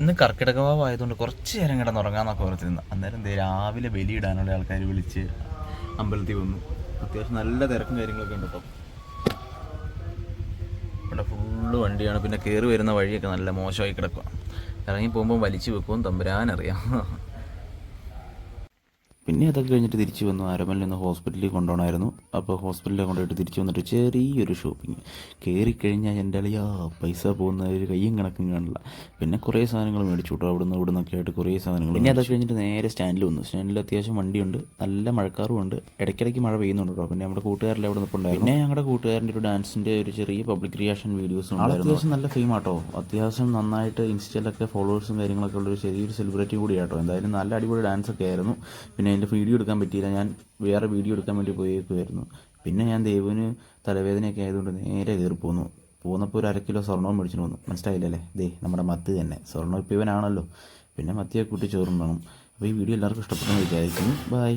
ഇന്ന് കർക്കിടക ആയതുകൊണ്ട് കുറച്ച് നേരം കിടന്ന് കിടന്നുറങ്ങാന്നൊക്കെ ഓർത്തിരുന്നു. അന്നേരം ദേ രാവിലെ ബലിയിടാനുള്ള ആൾക്കാർ വിളിച്ച് അമ്പലത്തിൽ വന്നു. അത്യാവശ്യം നല്ല തിരക്കും കാര്യങ്ങളൊക്കെ ഉണ്ട് കേട്ടോ ഇവിടെ ഫുള്ള് വണ്ടിയാണ്. പിന്നെ കയറി വരുന്ന വഴിയൊക്കെ നല്ല മോശമായി കിടക്കുക ഇറങ്ങി പോകുമ്പോൾ വലിച്ചു വെക്കും തമ്പുരാനറിയാം. പിന്നെ അതൊക്കെ കഴിഞ്ഞിട്ട് തിരിച്ചു വന്നു. ആരമലിൽ നിന്ന് ഹോസ്പിറ്റലിൽ കൊണ്ടുപോകണമായിരുന്നു. അപ്പോൾ ഹോസ്പിറ്റലിൽ കൊണ്ടുപോയിട്ട് തിരിച്ചു വന്നിട്ട് ചെറിയൊരു ഷോപ്പിംഗ് കയറി കഴിഞ്ഞാൽ എന്റെ അളിയാ പൈസ പോകുന്ന ഒരു കയ്യും കണക്കും കാണില്ല. പിന്നെ കുറേ സാധനങ്ങൾ മേടിച്ചു കേട്ടോ അവിടുന്ന് ഇവിടെ നിന്നൊക്കെ ആയിട്ട് കുറേ സാധനങ്ങൾ പിന്നെ അതൊക്കെ കഴിഞ്ഞിട്ട് നേരെ സ്റ്റാൻഡിൽ വന്നു. സ്റ്റാൻഡിൽ അത്യാവശ്യം വണ്ടിയുണ്ട്. നല്ല മഴക്കാറും ഉണ്ട്. ഇടയ്ക്കിടയ്ക്ക് മഴ പെയ്യുന്നുണ്ട് കേട്ടോ. പിന്നെ നമ്മുടെ കൂട്ടുകാരിൽ അവിടെ നിൽപ്പുണ്ടായിരുന്നു പിന്നെ ഞങ്ങളുടെ കൂട്ടുകാരന്റെ ഒരു ഡാൻസിന്റെ ഒരു ചെറിയ പബ്ലിക് റിയാക്ഷൻ വീഡിയോസ് അത്യാവശ്യം നല്ല ഫെയിം ആട്ടോ. അത്യാവശ്യം നന്നായിട്ട് ഇൻസ്റ്റയിലൊക്കെ ഫോളോവേഴ്സും കാര്യങ്ങളൊക്കെ ഉള്ളൊരു ചെറിയൊരു സെലിബ്രിറ്റി കൂടിയാട്ടോ. എന്തായാലും നല്ല അടിപൊളി ഡാൻസ് ഒക്കെ ആയിരുന്നു. പിന്നെ അതിന്റെ വീഡിയോ എടുക്കാൻ പറ്റിയില്ല. ഞാൻ വേറെ വീഡിയോ എടുക്കാൻ വേണ്ടി പോയേക്കുമായിരുന്നു പിന്നെ ഞാൻ ദേവുവിന് തലവേദനയൊക്കെ ആയതുകൊണ്ട് നേരെ കയറി പോന്നു. പോന്നപ്പോൾ ഒരു അര കിലോ സ്വർണവും മേടിച്ചു പോന്നു മനസ്സിലായില്ലല്ലേ ദേ നമ്മുടെ മത്ത് തന്നെ. സ്വർണം ഇപ്പം ഇവനാണല്ലോ പിന്നെ മത്തിയെ കൂട്ടി ചോറുണ്ടാകും അപ്പോൾ ഈ വീഡിയോ എല്ലാവർക്കും ഇഷ്ടപ്പെടുന്ന വിചാരിക്കുന്നു. ബൈ